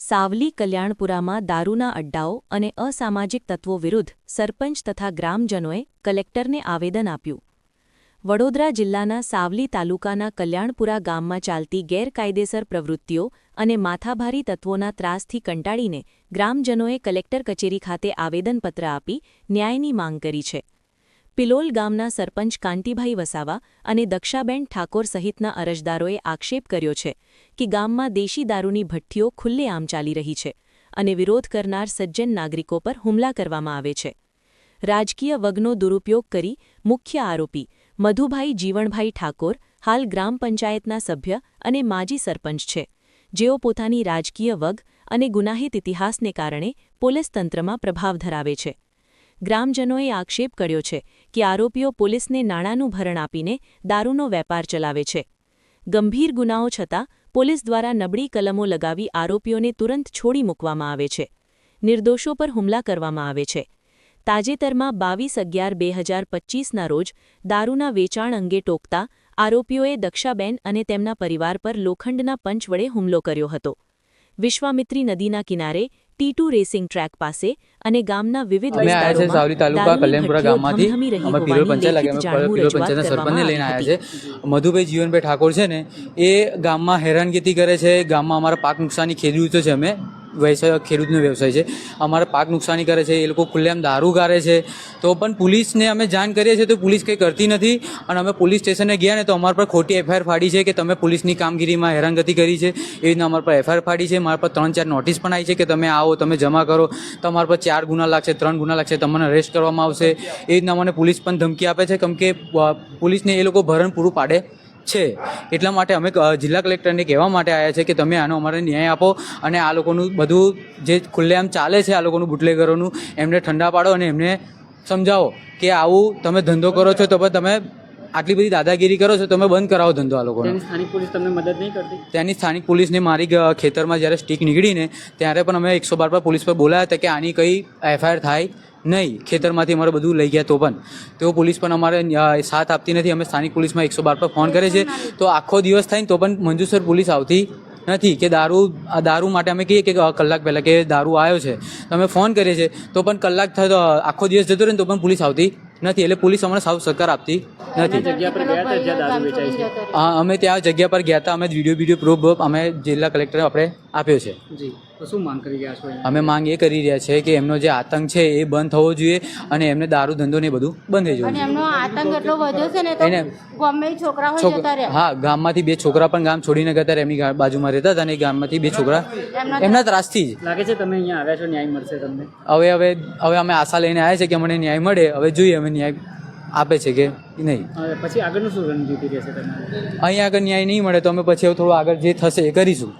સાવલી કલ્યાણપુરામાં દારૂના અડ્ડાઓ અને અસામાજિક તત્વો વિરુદ્ધ સરપંચ તથા ગ્રામજનોએ કલેક્ટરને આવેદન આપ્યું. વડોદરા જિલ્લાના સાવલી તાલુકાના કલ્યાણપુરા ગામમાં ચાલતી ગેરકાયદેસર પ્રવૃત્તિઓ અને માથાભારી તત્વોના ત્રાસથી કંટાળીને ગ્રામજનોએ કલેક્ટર કચેરી ખાતે આવેદનપત્ર આપી ન્યાયની માંગ કરી છે. પિલોલ ગામના સરપંચ કાંતિભાઈ વસાવા અને દક્ષાબેન ઠાકોર સહિતના અરજદારોએ આક્ષેપ કર્યો છે કે ગામમાં દેશી દારૂની ભઠ્ઠીઓ ખુલ્લેઆમ ચાલી રહી છે અને વિરોધ કરનાર સજ્જન નાગરિકો પર હુમલા કરવામાં આવે છે. રાજકીય વગનો દુરુપયોગ કરી મુખ્ય આરોપી મધુભાઈ જીવણભાઈ ઠાકોર હાલ ગ્રામ પંચાયતના સભ્ય અને માજી સરપંચ છે. જેઓ પોતાની રાજકીય વગ અને ગુનાહિત ઇતિહાસને કારણે પોલીસ તંત્રમાં પ્રભાવ ધરાવે છે. ગ્રામજનોએ આક્ષેપ કર્યો છે કે આરોપીઓ પોલીસને નાણાંનું ભરણ આપીને દારૂનો વેપાર ચલાવે છે. ગંભીર ગુનાઓ છતાં પોલીસ દ્વારા નબળી કલમો લગાવી આરોપીઓને તુરંત છોડી મૂકવામાં આવે છે. નિર્દોષો પર હુમલા કરવામાં આવે છે. તાજેતરમાં બાવીસ અગિયાર બે હજાર પચ્ચીસના રોજ દારૂના વેચાણ અંગે ટોકતા આરોપીઓએ દક્ષાબેન અને તેમના પરિવાર પર લોખંડના પંચ વડે હુમલો કર્યો હતો. વિશ્વામિત્રી નદીના કિનારે ટીટુ રેસિંગ ટ્રેક પાસે અને ગામના વિવિધ વિસ્તારોમાં તાલુકા કલ્યાણપુરા ગામમાંથી. અમે પિલોલ પંચાયત લાગે અમે જાણવું પંચાયતના સરપંચને લઈને આવ્યા છે. મધુભાઈ જીવનભાઈ ઠાકોર છે ને એ ગામમાં હેરાનગીતી કરે છે ગામમાં અમારા પાક નુકસાની ખેડૂતો છે અમે. વ્યવસાય ખેડૂતનો વ્યવસાય છે. અમારા પાક નુકસાની કરે છે, એ લોકો ખુલ્લેઆમ દારૂ ગારે છે. તો પણ પોલીસને અમે જાણ કરીએ છીએ તો પોલીસ કંઈ કરતી નથી. અને અમે પોલીસ સ્ટેશને ગયા ને તો અમારા પર ખોટી એફઆઈઆર ફાડી છે કે તમે પોલીસની કામગીરીમાં હેરાનગતિ કરી છે. એ રીતના અમારા પર એફઆઈઆર ફાડી છે. મારા પર ત્રણ ચાર નોટિસ પણ આવી છે કે તમે આવો, તમે જમા કરો. તમારા પર ચાર ગુના લાગશે, ત્રણ ગુના લાગશે, તમને અરેસ્ટ કરવામાં આવશે. એ રીતના મને પોલીસ પણ ધમકી આપે છે. કેમ કે પોલીસને એ લોકો ભરણ પૂરું પાડે. છે. એટલા માટે અમે જિલ્લા કલેક્ટરને કહેવા માટે આવ્યા છે કે તમે આનો અમારે ન્યાય આપો અને આ લોકોનું બધું જે ખુલ્લેઆમ ચાલે છે, આ લોકોનું બુટલેગરોનું, એમને ઠંડા પાડો અને એમને સમજાવો કે આવું તમે ધંધો કરો છો તો પણ તમે આટલી બધી દાદાગીરી કરો છો તમે બંધ કરાવો ધંધો આ લોકોનો. સ્થાનિક પોલીસ તમને મદદ નહીં કરતી? ત્યાંની સ્થાનિક પોલીસને મારી ખેતરમાં જ્યારે સ્ટીક નીકળીને ત્યારે પણ અમે એકસો બાર પર પોલીસ પર બોલાયા હતા કે આની કંઈ એફઆઈઆર થાય નહીં ખેતરમાંથી અમારે બધું લઈ ગયા તો પણ. તેઓ પોલીસ પણ અમારે સાથ આપતી નથી. અમે સ્થાનિક પોલીસમાં એકસો બાર પર ફોન કરે છે. તો આખો દિવસ થાય ને તો પણ મંજુસર પોલીસ આવતી નથી કે દારૂ દારૂ માટે અમે કહીએ કે કલાક પહેલાં કે દારૂ આવ્યો છે. તો અમે ફોન કરીએ છીએ. તો પણ કલાક થતો આખો દિવસ જતો રહે ને તો પણ પોલીસ આવતી નથી એટલે પોલીસ અમને સાવ સહકાર આપતી નથી. હા અમે ત્યાં જગ્યા પર ગયા હતા અમે વીડિયો વીડિયો પ્રૂફ અમે જિલ્લા કલેક્ટર આપણે આપ્યો છે. જી તો શું માંગ કરી રહ્યા છો અમે માંગ એ કરી રહ્યા છે કે એમનો જે આતંક છે એ બંધ થવો જોઈએ અને એમને દારૂ ધંધો ને બધું બંધ થઈ જવું અને જોઈએ. એમનો આતંક એટલો વધ્યો છે ને તો એને- છોકરા હોય જતા રહ્યા. હા ગામમાંથી બે છોકરા પણ ગામ છોડીને ગયા ત્યારે એમની બાજુમાં રહેતા હતા અને ગામમાંથી બે છોકરા એમના ત્રાસથી જ. લાગે છે તમે અહીંયા આવ્યા છો ન્યાય મળશે તમને? હવે હવે હવે અમે આશા લઈને આવ્યા છે કે અમને ન્યાય મળે હવે જોઈએ અમે ન્યાય આપે છે કે નહીં. હવે પછી આગળનું શું રણનીતિ રહેશે તમારે? અહીંયા આગળ ન્યાય નહીં મળે તો અમે પછી હવે થોડું આગળ જે થશે એ કરીશું.